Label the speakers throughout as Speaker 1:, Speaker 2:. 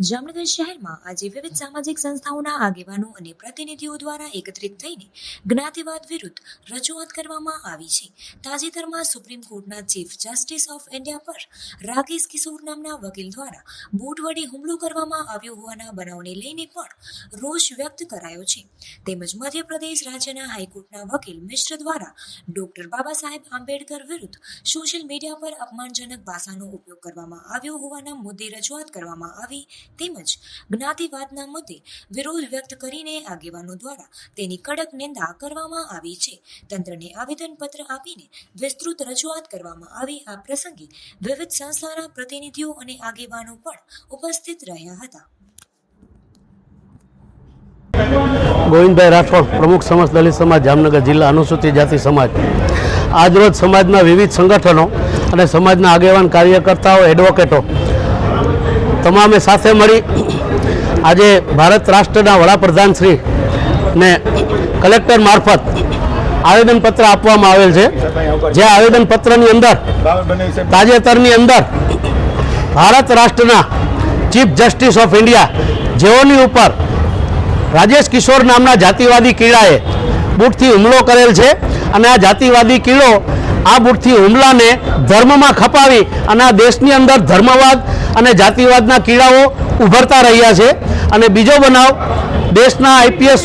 Speaker 1: જામનગર શહેરમાં આજે વિવિધ સામાજિક સંસ્થાઓના આગેવાનો અને પ્રતિનિધિઓ દ્વારા એકત્રિત થઈને જ્ઞાતિવાદ વિરુદ્ધ રજૂઆત કરવામાં આવી છે. તાજેતરમાં સુપ્રીમ કોર્ટના ચીફ જસ્ટિસ ઓફ ઇન્ડિયા પર રાકેશ કિશોર નામના વકીલ દ્વારા બૂટ વડે હુમલો કરવામાં આવ્યો હોવાના બનાવને લઈને પણ રોષ વ્યક્ત કરાયો છે. તેમજ મધ્યપ્રદેશ રાજ્યના હાઈકોર્ટના વકીલ મિશ્ર દ્વારા ડોક્ટર બાબા સાહેબ આંબેડકર વિરુદ્ધ સોશિયલ મીડિયા પર અપમાનજનક ભાષાનો ઉપયોગ કરવામાં આવ્યો હોવાના મુદ્દે રજૂઆત કરવામાં આવી તેમજ જ્ઞાતિવાદના મુદ્દે વિરોધ વ્યક્ત કરીને આગેવાનો દ્વારા તેની કડક નિંદા કરવામાં આવી છે. તંત્રને આવેદનપત્ર આપીને વિસ્તૃત રજૂઆત કરવામાં આવી. આ પ્રસંગે વિવિધ સંસ્થાના પ્રતિનિધિઓ અને આગેવાનો પણ ઉપસ્થિત રહ્યા હતા.
Speaker 2: ગોવિંદભાઈ રાઠોડ, પ્રમુખ સમાજ, દલિત સમાજ, જામનગર જિલ્લા અનુસૂચિત જાતિ સમાજ. આજરોજ સમાજના વિવિધ સંગઠનો અને સમાજના આગેવાન કાર્યકર્તાઓ, એડવોકેટો તમામે સાથે મળી આજે ભારત રાષ્ટ્રના વડાપ્રધાન શ્રી કલેક્ટર મારફત આવેદનપત્ર આપવામાં આવેલ છે. જે આવેદનપત્રની અંદર, તાજેતરની અંદર ભારત રાષ્ટ્રના ચીફ જસ્ટિસ ઓફ ઇન્ડિયા જેઓની ઉપર રાજેશ કિશોર નામના જાતિવાદી કીડાએ બૂટથી હુમલો કરેલ છે. અને આ જાતિવાદી કીડો આ બુટથી હુમલાને ધર્મમાં ખપાવી અને આ દેશની અંદર ધર્મવાદ અને જાતિવાદના કીડાઓ ઉભરતા રહ્યા છે. અને બીજો બનાવ, દેશના આઈપીએસ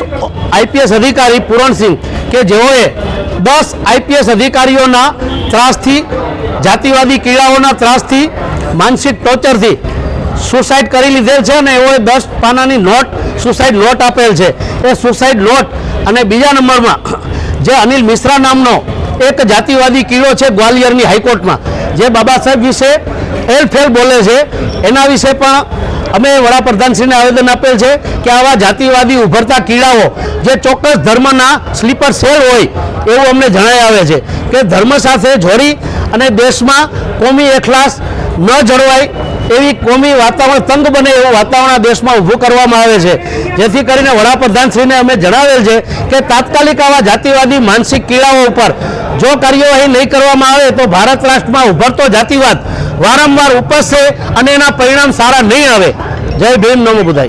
Speaker 2: આઈપીએસ અધિકારી પૂરણસિંહ કે જેઓએ દસ આઈપીએસ અધિકારીઓના ત્રાસથી, જાતિવાદી કીડાઓના ત્રાસથી માનસિક ટોર્ચરથી સુસાઇડ કરી લીધેલ છે અને એઓએ દસ પાનાની નોટ, સુસાઇડ નોટ આપેલ છે. એ સુસાઇડ નોટ અને બીજા નંબરમાં જે અનિલ મિશ્રા નામનો એક જાતિવાદી કીડો છે ગ્વાલિયરની હાઈકોર્ટમાં. જે બાબા સાહેબ વિશે એલફેલ બોલે છે, એના વિશે પણ અમે વડાપ્રધાનશ્રીને આવેદન આપેલ છે કે આવા જાતિવાદી ઉભરતા કીડાઓ જે ચોક્કસ ધર્મના સ્લીપર સેલ હોય, એવું અમને જણાઈ આવે છે કે ધર્મ સાથે જોડી અને દેશમાં કોમી એખલાસ ન જળવાય એવી કોમી વાતાવરણ, તંગ બને એવું વાતાવરણ દેશમાં ઊભું કરવામાં આવે છે. જેથી કરીને વડાપ્રધાનશ્રીને અમે જણાવેલ છે કે તાત્કાલિક આવા જાતિવાદી માનસિક કીડાઓ ઉપર જો કાર્યવાહી નહીં કરવામાં આવે તો ભારત રાષ્ટ્રમાં ઉભરતો જાતિવાદ વારંવાર ઉપસશે અને એના પરિણામ સારા નહીં આવે. જય ભીમ નમો બુધાય.